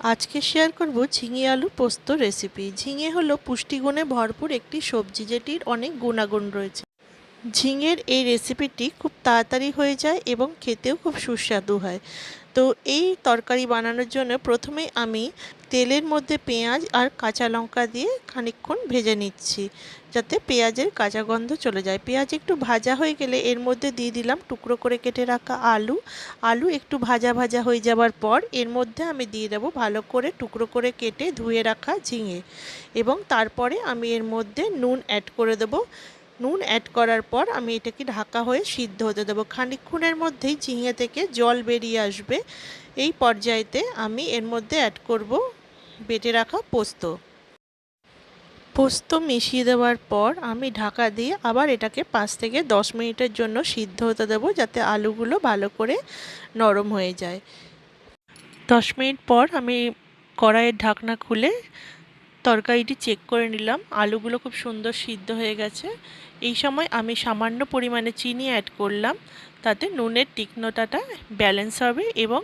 আজকে শেয়ার করব ঝিঙে আলু পোস্ত রেসিপি ঝিঙে হলো পুষ্টিগুণে ভরপুর একটি সবজি যেটির অনেক গুণাগুণ রয়েছে। ঝিঙের এই রেসিপিটি খুব তাড়াতাড়ি হয়ে যায় এবং খেতেও খুব সুস্বাদু হয়। তো এই তরকারি বানানোর জন্য প্রথমে আমি তেলের মধ্যে পেঁয়াজ আর কাঁচা লঙ্কা দিয়ে খানিকক্ষণ ভেজে নিচ্ছি, যাতে পেঁয়াজের কাঁচা গন্ধ চলে যায়। পেঁয়াজ একটু ভাজা হয়ে গেলে এর মধ্যে দিয়ে দিলাম টুকরো করে কেটে রাখা আলু। আলু একটু ভাজা ভাজা হয়ে যাওয়ার পর এর মধ্যে আমি দিয়ে দেবো ভালো করে টুকরো করে কেটে ধুয়ে রাখা ঝিঙে। এবং তারপরে আমি এর মধ্যে নুন অ্যাড করে দেবো। নুন অ্যাড করার পর আমি এটাকে ঢাকা হয়ে সিদ্ধ হতে দেবো। খানিকক্ষণের মধ্যেই ঝিঙে থেকে জল বেরিয়ে আসবে। এই পর্যায়েতে আমি এর মধ্যে অ্যাড করব বেটে রাখা পোস্ত। পোস্ত মিশিয়ে দেওয়ার পর আমি ঢাকা দিয়ে আবার এটাকে পাঁচ থেকে দশ মিনিটের জন্য সিদ্ধ হতে দেবো যাতে আলুগুলো ভালো করে নরম হয়ে যায়। দশ মিনিট পর আমি কড়াইয়ের ঢাকনা খুলে তরকারিটি চেক করে নিলাম। আলুগুলো খুব সুন্দর সিদ্ধ হয়ে গেছে। এই সময় আমি সামান্য পরিমাণে চিনি অ্যাড করলাম। তাতে নুনের তীক্ষ্ণতাটা ব্যালেন্স হবে এবং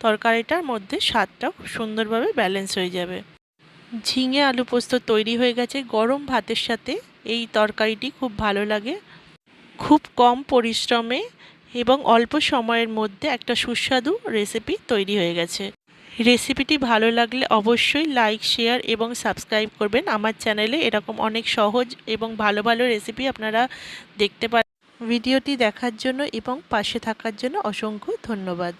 তরকারিটার মধ্যে স্বাদটাও খুব সুন্দরভাবে ব্যালেন্স হয়ে যাবে। ঝিঙে আলু পোস্ত তৈরি হয়ে গেছে গরম ভাতের সাথে। এই তরকারিটি খুব ভালো লাগে। খুব কম পরিশ্রমে এবং অল্প সময়ের মধ্যে একটা সুস্বাদু রেসিপি তৈরি হয়ে গেছে। রেসিপিটি ভালো লাগলে অবশ্যই লাইক, শেয়ার এবং সাবস্ক্রাইব করবেন। আমার চ্যানেলে এরকম অনেক সহজ এবং ভালো ভালো রেসিপি আপনারা দেখতে পারেন। ভিডিওটি দেখার জন্য এবং পাশে থাকার জন্য অসংখ্য ধন্যবাদ।